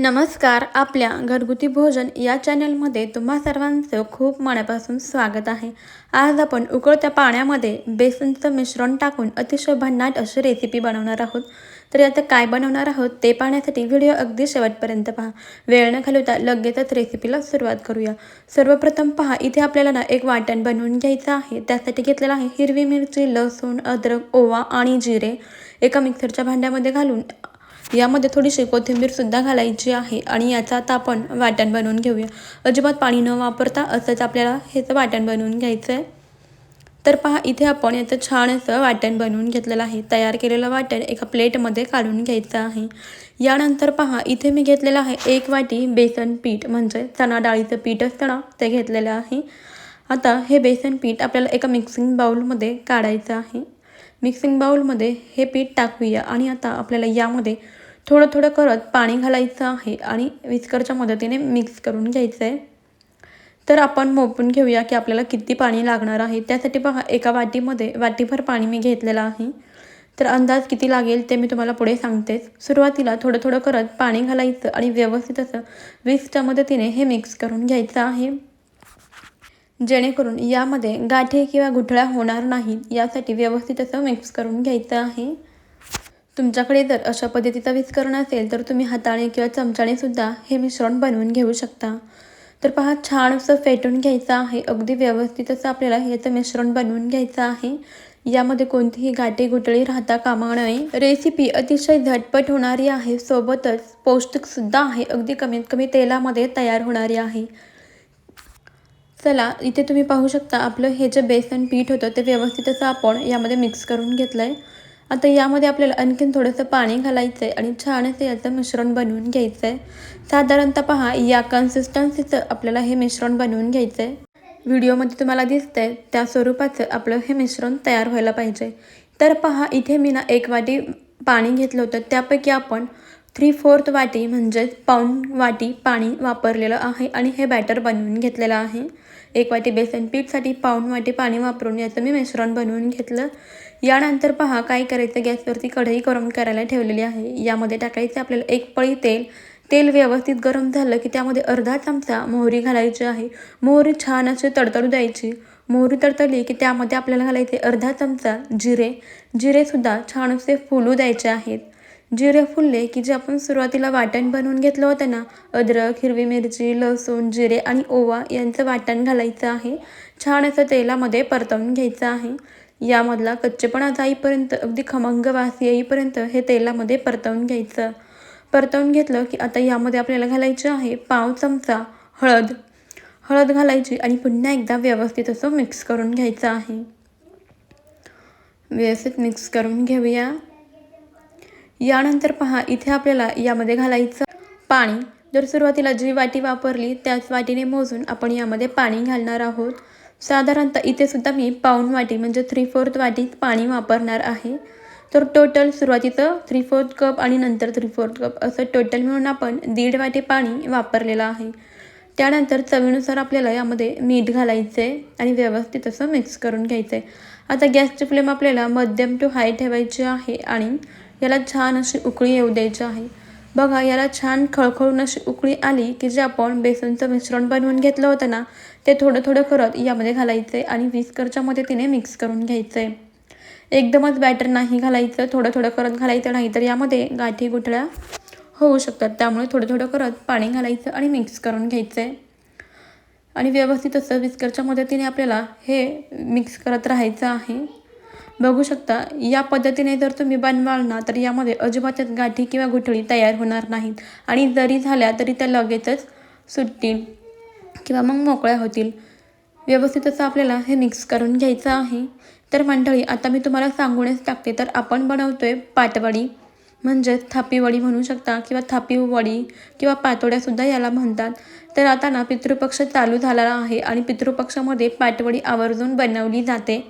नमस्कार आपल्या घरगुती भोजन या चॅनलमध्ये तुम्हा सर्वांचं खूप मनापासून स्वागत आहे. आज आपण उकळत्या पाण्यामध्ये बेसनचं मिश्रण टाकून अतिशय भन्नाट अशी रेसिपी बनवणार आहोत. तर आता काय बनवणार आहोत ते पाहण्यासाठी व्हिडिओ अगदी शेवटपर्यंत पहा. वेळ न घालवता लगेचच रेसिपीला सुरुवात करूया. सर्वप्रथम पहा इथे आपल्याला ना एक वाटण बनवून घ्यायचं आहे. त्यासाठी घेतलेलं आहे हिरवी मिरची लसूण अद्रक ओवा आणि जिरे. एका मिक्सरच्या भांड्यामध्ये घालून यामध्ये थोडीशी कोथिंबीरसुद्धा घालायची आहे आणि याचा आता आपण वाटण बनवून घेऊया. अजिबात पाणी न वापरता असंच आपल्याला ह्याचं वाटण बनवून घ्यायचं आहे तर पहा इथे आपण याचं छान असं वाटण बनवून घेतलेलं आहे. तयार केलेलं वाटण एका प्लेटमध्ये काढून घ्यायचं आहे. यानंतर पहा इथे मी घेतलेलं आहे एक वाटी बेसन पीठ म्हणजे चणा डाळीचं पीठ असतं ना ते घेतलेलं आहे. आता हे बेसन पीठ आपल्याला एका मिक्सिंग बाऊलमध्ये काढायचं आहे. मिक्सिंग बाऊलमध्ये हे पीठ टाकूया. आणि आता आपल्याला यामध्ये थोडं थोडं करत पाणी घालायचं आहे आणि विस्करच्या मदतीने मिक्स करून घ्यायचं आहे तर आपण मोपून घेऊया की आपल्याला किती पाणी लागणार आहे. त्यासाठी पहा एका वाटीमध्ये वाटीभर पाणी मी घेतलेलं आहे. तर अंदाज किती लागेल ते मी तुम्हाला पुढे सांगतेच सुरुवातीला थोडं थोडं करत पाणी घालायचं आणि व्यवस्थित असं विस्कच्या मदतीने हे मिक्स करून घ्यायचं आहे. जेणेकरून यामध्ये गाठी किंवा गुठळ्या होणार नाहीत यासाठी व्यवस्थित असं मिक्स करून घ्यायचं आहे. तुमच्याकडे जर अशा पद्धतीचा विस्करण असेल तर तुम्ही हाताने किंवा चमच्याने सुद्धा हे मिश्रण बनवून घेऊ शकता. तर पहा छान असं फेटून घ्यायचं आहे. अगदी व्यवस्थित असं आपल्याला याचं मिश्रण बनवून घ्यायचं आहे. यामध्ये कोणतीही गाठी गुटळी राहता कामा नये. रेसिपी अतिशय झटपट होणारी आहे. सोबतच पौष्टिकसुद्धा आहे. अगदी कमीत कमी तेलामध्ये तयार होणारी आहे. चला इथे तुम्ही पाहू शकता आपलं हे जे बेसन पीठ होतं ते व्यवस्थित असं आपण यामध्ये मिक्स करून घेतलं आहे आता यामध्ये आपल्याला आणखीन थोडंसं पाणी घालायचं आहे आणि छान असं याचं मिश्रण बनवून घ्यायचं आहे साधारणतः पहा या कन्सिस्टन्सीचं आपल्याला हे मिश्रण बनवून घ्यायचं आहे व्हिडिओमध्ये तुम्हाला दिसतं आहे त्या स्वरूपाचं आपलं हे मिश्रण तयार व्हायला पाहिजे. तर पहा इथे मी ना एक वाटी पाणी घेतलं होतं त्यापैकी आपण थ्री फोर्थ वाटी म्हणजेच पाऊण वाटी पाणी वापरलेलं आहे आणि हे बॅटर बनवून घेतलेलं आहे. एक वाटी बेसन पीठसाठी पाऊण वाटी पाणी वापरून याचं मी मिश्रण बनवून घेतलं. यानंतर पहा काय करायचं? गॅसवरती कढई गरम करायला ठेवलेली आहे. यामध्ये टाकायचं आपल्याला एक पळी तेल. तेल व्यवस्थित गरम झालं की त्यामध्ये अर्धा चमचा मोहरी घालायची आहे. मोहरी छान अशी तडतडू द्यायची. मोहरी तडतडली की त्यामध्ये आपल्याला घालायचे अर्धा चमचा जिरे. जिरेसुद्धा छान असे फुलू द्यायचे आहेत. जिरे फुलले की जे आपण सुरुवातीला वाटण बनवून घेतलं होतं ना अद्रक हिरवी मिरची लसूण जिरे आणि ओवा यांचं वाटण घालायचं आहे. छान असं तेलामध्ये परतवून घ्यायचं आहे. यामधला कच्चेपणा जाईपर्यंत अगदी खमंग वास येईपर्यंत हे तेलामध्ये परतवून घ्यायचं. परतवून घेतलं की आता यामध्ये आपल्याला घालायचं आहे पाव चमचा हळद. हळद घालायची आणि पुन्हा एकदा व्यवस्थित असं मिक्स करून घ्यायचं आहे. व्यवस्थित मिक्स करून घेऊया. यानंतर पहा इथे आपल्याला यामध्ये घालायचं पाणी. जर सुरुवातीला जी वाटी वापरली त्याच वाटीने मोजून आपण यामध्ये पाणी घालणार आहोत. साधारणतः इथे सुद्धा मी पाऊन वाटी म्हणजे थ्री फोर्थ वाटीत पाणी वापरणार आहे. तर टोटल सुरुवातीचं थ्री फोर्थ कप आणि नंतर थ्री फोर्थ कप असं टोटल मिळून आपण दीड वाटी पाणी वापरलेलं आहे. त्यानंतर चवीनुसार आपल्याला यामध्ये मीठ घालायचं आहे आणि व्यवस्थित असं मिक्स करून घ्यायचं आहे आता गॅसची फ्लेम आपल्याला मध्यम टू हाय ठेवायची आहे आणि याला छान अशी उकळी येऊ द्यायची आहे. बघा याला छान खळखळून अशी उकळी आली की जे आपण बेसनचं मिश्रण बनवून घेतलं होतं ना ते थोडं थोडं करत यामध्ये घालायचं आहे आणि विस्करच्या मदतीने मिक्स करून घ्यायचं. आहे एकदमच बॅटर नाही घालायचं थोडं थोडं करत घालायचं नाही तर यामध्ये गाठी गुठळ्या होऊ शकतात. त्यामुळे थोडं थोडं करत पाणी घालायचं आणि मिक्स करून घ्यायचं. आहे आणि व्यवस्थित असं विस्करच्या मदतीने आपल्याला हे मिक्स करत राहायचं आहे. बघू शकता या पद्धतीने जर तुम्ही बनवाल ना तर यामध्ये अजिबातच गाठी किंवा गुठळी तयार होणार नाहीत. आणि जरी झाल्या तरी त्या लगेचच सुटतील किंवा मग मोकळ्या होतील. व्यवस्थित असं आपल्याला हे मिक्स करून घ्यायचं आहे. तर मंडळी आता मी तुम्हाला सांगूनच टाकते. तर आपण बनवतो आहे पाटवडी म्हणजेच थापीवडी म्हणू शकता किंवा थापीवडी किंवा पातोड्यासुद्धा याला म्हणतात. तर आता ना पितृपक्ष चालू झालेला आहे आणि पितृपक्षामध्ये पाटवडी आवर्जून बनवली जाते.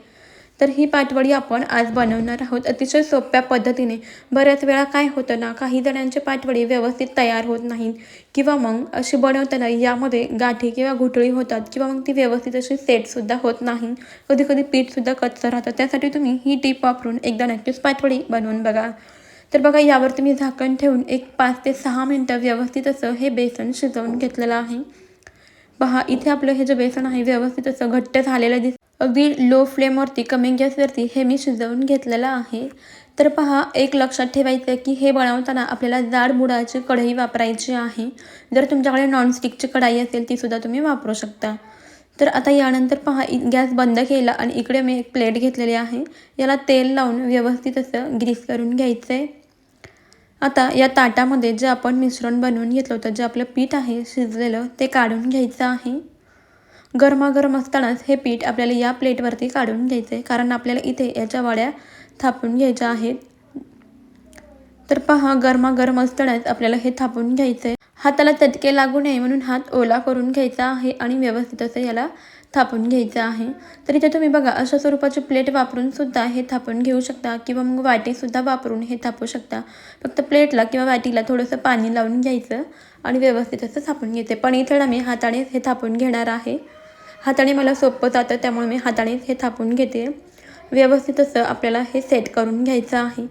तर ही पाटवडी आपण आज बनवणार आहोत. अतिशय सोप्या पद्धतीने. बऱ्याच वेळा काय होतं ना काही जणांचे पाटवडी व्यवस्थित तयार होत नाहीत किंवा मग अशी बनवताना यामध्ये गाठी किंवा घुटळी होतात किंवा मग ती व्यवस्थित अशी सेटसुद्धा होत नाही. कधी कधी पीठसुद्धा कच्चं राहतं. त्यासाठी तुम्ही ही टीप वापरून एकदा नक्कीच पाटवडी बनवून बघा. तर बघा यावर तुम्ही झाकण ठेवून एक पाच ते सहा मिनटं व्यवस्थित असं हे बेसन शिजवून घेतलेलं आहे. पहा इथे आपलं हे जे बेसन आहे व्यवस्थित असं घट्ट झालेलं दिस अगदी लो फ्लेमवरती कमी गॅसवरती हे मी शिजवून घेतलेलं आहे. तर पहा एक लक्षात ठेवायचं की हे बनवताना आपल्याला जाड बुडाची कढई वापरायची आहे. जर तुमच्याकडे नॉनस्टिकची कढाई असेल तीसुद्धा तुम्ही वापरू शकता. तर आता यानंतर पहा गॅस बंद केला आणि इकडे मी एक प्लेट घेतलेली आहे. याला तेल लावून व्यवस्थित असं ग्रीस करून घ्यायचं आहे आता या ताटामध्ये जे आपण मिश्रण बनवून घेतलं होतं जे आपलं पीठ आहे शिजलेलं ते काढून घ्यायचं आहे. गरमागरम असतानाच हे पीठ आपल्याला या प्लेटवरती काढून घ्यायचं आहे कारण आपल्याला इथे याच्या वड्या थापून घ्यायच्या आहेत. तर पहा गरमागरम असतानाच आपल्याला हे थापून घ्यायचं आहे हाताला चटके लागू नये म्हणून हात ओला करून घ्यायचा आहे आणि व्यवस्थित असं याला थापून घ्यायचं आहे. तर इथे तुम्ही बघा अशा स्वरूपाची प्लेट वापरून सुद्धा हे थापून घेऊ शकता किंवा मग वाटीसुद्धा वापरून हे थापू शकता. फक्त प्लेटला किंवा वाटीला थोडंसं पाणी लावून घ्यायचं आणि व्यवस्थित असं थापून घेते. पण इथे ना मी हातानेच हे थापून घेणार आहे. हाताने मला सोपं जातं त्यामुळे मी हातानेच हे थापून घेते. व्यवस्थित असं आपल्याला हे सेट करून घ्यायचं आहे.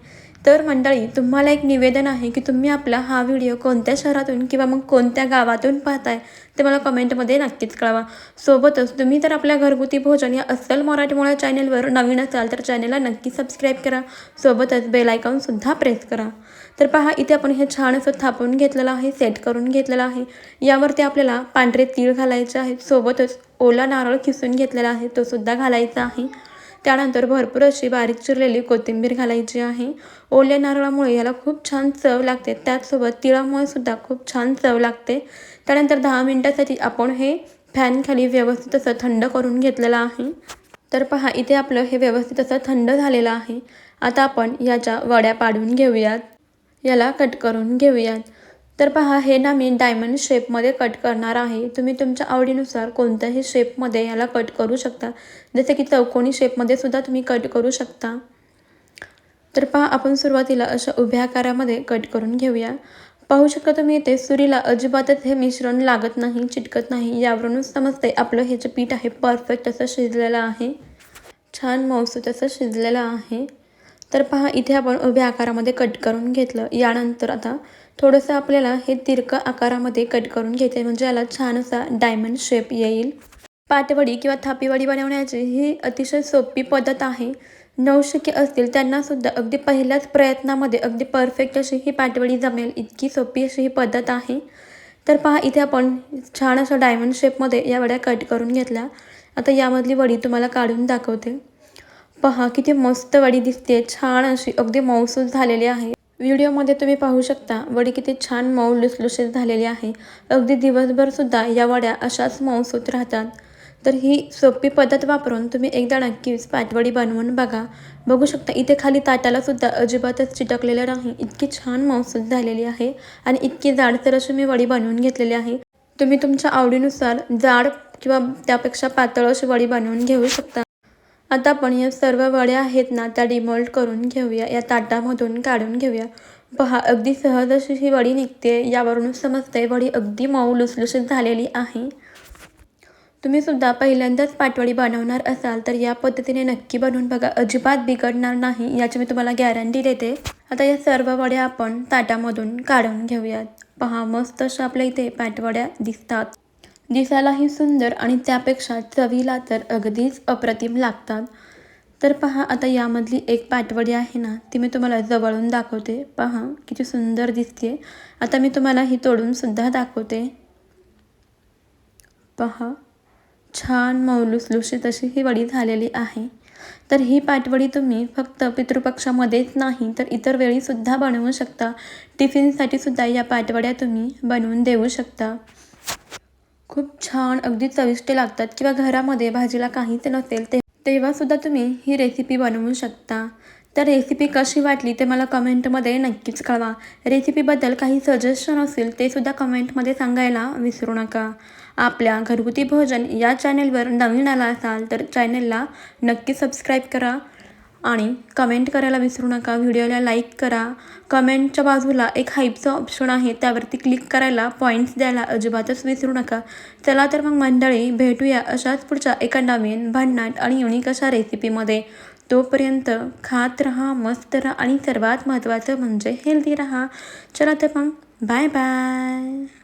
तर मंडळी तुम्हाला एक निवेदन आहे की तुम्ही आपला हा व्हिडिओ कोणत्या शहरातून किंवा मग कोणत्या गावातून पाहताय ते मला कमेंटमध्ये नक्कीच कळवा. सोबतच तुम्ही तर आपल्या घरगुती भोजन या अस्सल मराठीमुळे चॅनेलवर नवीन असाल तर चॅनेलला नक्की सबस्क्राईब करा. सोबतच बेलायकॉनसुद्धा प्रेस करा. तर पहा इथे आपण हे छान असं थापून घेतलेलं आहे सेट करून घेतलेलं आहे. यावरती आपल्याला पांढरे तीळ घालायचे आहेत. सोबतच ओला नारळ खिसून घेतलेला आहे तो सुद्धा घालायचा आहे. त्यानंतर भरपूर अशी बारीक चिरलेली कोथिंबीर घालायची आहे. ओल्या नारळामुळे याला खूप छान चव लागते. त्याचसोबत तिळामुळे सुद्धा खूप छान चव लागते. त्यानंतर दहा मिनटासाठी आपण हे फॅनखाली व्यवस्थित असं थंड करून घेतलेलं आहे. तर पहा इथे आपलं हे व्यवस्थित असं थंड झालेलं आहे. आता आपण याच्या वड्या पाडून घेऊयात. याला कट करून घेऊयात. तर पहा हे ना मी डायमंड शेपमध्ये कट करणार आहे. तुम्ही तुमच्या आवडीनुसार कोणत्याही शेपमध्ये याला कट करू शकता. जसे की चौकोनी शेपमध्ये सुद्धा तुम्ही कट करू शकता. तर पहा आपण सुरुवातीला अशा उभ्या आकारामध्ये कट करून घेऊया. पाहू शकता तुम्ही इथे सुरीला अजिबातच हे मिश्रण लागत नाही चिटकत नाही. यावरूनच समजते आपलं हे जे पीठ आहे परफेक्ट असं शिजलेलं आहे. छान मौसूत असं शिजलेलं आहे. तर पहा इथे आपण उभ्या आकारामध्ये कट करून घेतलं. यानंतर आता थोडंसं आपल्याला हे तिरकं आकारामध्ये कट करून घ्यायचं म्हणजे याला छान असा डायमंड शेप येईल. पाटवडी किंवा थापीवडी बनवण्याची ही अतिशय सोपी पद्धत आहे. नवशिके असतील त्यांनासुद्धा अगदी पहिल्याच प्रयत्नामध्ये अगदी परफेक्ट अशी ही पाटवडी जमेल. इतकी सोपी अशी ही पद्धत आहे. तर पहा इथे आपण छान अशा डायमंड शेपमध्ये या वड्या कट करून घेतल्या. आता यामधली वडी तुम्हाला काढून दाखवते. पहा किती मस्त वडी दिसते. छान अशी अगदी मऊसूस झालेली आहे. व्हिडिओमध्ये तुम्ही पाहू शकता वडी किती छान मऊ लुसलुशीत झालेली आहे. अगदी दिवसभर सुद्धा या वड्या अशाच मऊसूत राहतात. तर ही सोपी पद्धत वापरून तुम्ही एकदा नक्कीच पाटवडी बनवून बघा. बघू शकता इथे खाली ताटाला सुद्धा अजिबातच चिटकलेलं नाही. इतकी छान मौसूद झालेली आहे आणि इतकी जाडसर अशी मी वडी बनवून घेतलेली आहे. तुम्ही तुमच्या आवडीनुसार जाड किंवा त्यापेक्षा पातळ अशी वडी बनवून घेऊ शकता. आता आपण या सर्व वड्या आहेत ना त्या डिमॉल्ट करून घेऊया. या ताटामधून काढून घेऊया. पहा अगदी सहज अशी ही वडी निघते. यावरूनच समजते वडी अगदी मऊ लुसलुशीत झालेली आहे. तुम्ही सुद्धा पहिल्यांदाच पाटवडी बनवणार असाल तर या पद्धतीने नक्की बनवून बघा. अजिबात बिघडणार नाही याची मी तुम्हाला गॅरंटी देते. आता या सर्व वड्या आपण ताटामधून काढून घेऊयात. पहा मस्त अशा आपल्या इथे पाटवड्या दिसतात. दिसायलाही सुंदर आणि त्यापेक्षा चवीला तर अगदीच अप्रतिम लागतात. तर पहा आता यामधली एक पाटवडी आहे ना ती मी तुम्हाला जवळून दाखवते. पहा किती सुंदर दिसते आता मी तुम्हाला ही तोडूनसुद्धा दाखवते. पहा छान मौलुसलुशी अशी ही वडी झालेली आहे. तर ही पाटवडी तुम्ही फक्त पितृपक्षामध्येच नाही तर इतर वेळीसुद्धा बनवू शकता. टिफिनसाठी सुद्धा या पाटवड्या तुम्ही बनवून देऊ शकता. खूप छान अगदी चविष्ट लागतात किंवा घरामध्ये भाजीला काहीच नसेल ते तेव्हासुद्धा तुम्ही ही रेसिपी बनवू शकता. तर रेसिपी कशी वाटली ते मला कमेंटमध्ये नक्कीच कळवा. रेसिपीबद्दल काही सजेशन असेल ते सुद्धा कमेंटमध्ये सांगायला विसरू नका. आपल्या घरगुती भोजन या चॅनेलवर नवीन आला असाल तर चॅनेलला नक्की सबस्क्राईब करा. आणि कमेंट करायला विसरू नका. व्हिडिओला लाईक करा. कमेंटच्या बाजूला एक हाईपचं ऑप्शन आहे. त्यावरती क्लिक करायला पॉईंट्स द्यायला अजिबातच विसरू नका. चला तर मग मंडळी भेटूया अशाच पुढच्या एका नवीन भन्नाट आणि युनिक अशा रेसिपीमध्ये तोपर्यंत खात राहा मस्त राहा आणि सर्वात महत्त्वाचं म्हणजे हेल्दी राहा. चला तर मग बाय बाय